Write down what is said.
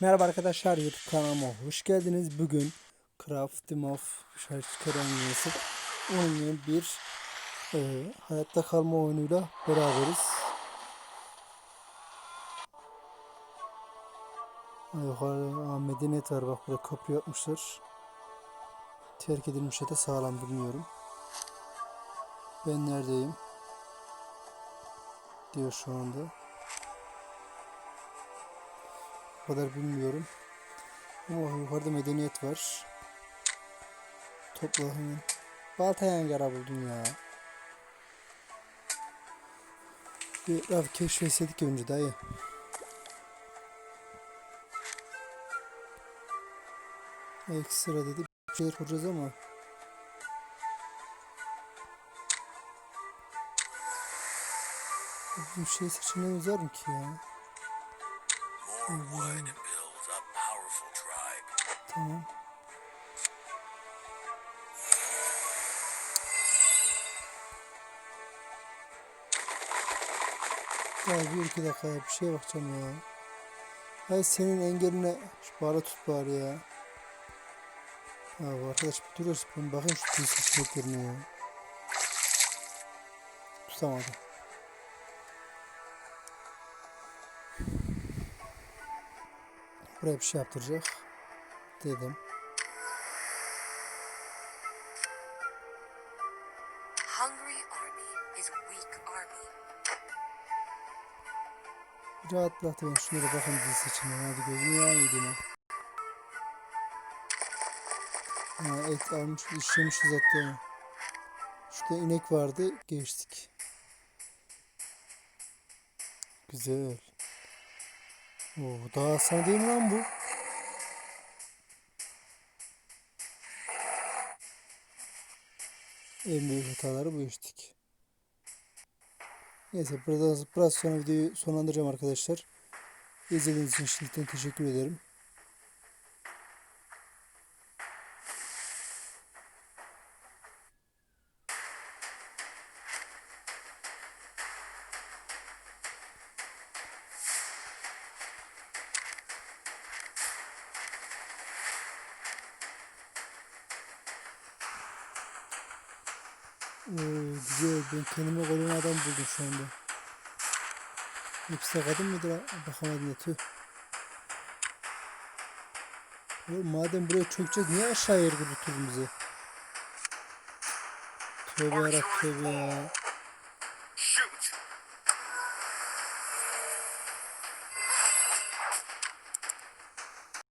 Merhaba arkadaşlar YouTube kanalıma hoş geldiniz. Bugün Crafty of Şarkıran Yusuf oynayan bir e, hayatta kalma oyunuyla beraberiz. Yukarıda medeniyet var bak burada köprü yapmışlar. Terk edilmiş ya sağlam bilmiyorum. Ben neredeyim? Diyor şu anda. O kadar bilmiyorum. Ama yukarıda medeniyet var. Topla hemen. Balta yangara buldum ya. Bir etrafı keşfetseydik önce dayı. Ekstra dedi. Bir şeyler kuracağız ama. Bir şey seçeneğimiz var mı ki ya? More wood builds a powerful tribe. Tamam. Ya bir iki dakika ya bir şeye bakacağım ya. Hay senin engeline şu bağla tut bari ya. Ya arkadaş bir dur ben bakayım şu seçeneklerine ya. Tutamadım. Buraya bir şey yaptıracak. Dedim. Hungry army is weak army. Bir rahat bırak da ben şunlara bakayım dizi seçeneğine. Hadi gözüm ya yediğine. Ha, et almış, işlemişiz hatta. Şurada inek vardı, geçtik. Güzel. Oo, daha aslan değil mi lan bu? En büyük hataları bu iştik. Neyse biraz, biraz sonra videoyu sonlandıracağım arkadaşlar. İzlediğiniz için şimdiden teşekkür ederim. Oo, güzel. Ben kendime koyduğum adam buldum şu anda. Hepsi de kadın mıdır? ha? Bakamadım da tüh. Oğlum madem buraya çökeceğiz niye aşağıya yer götürdün bizi? Tövbe yarabbim tövbe ya.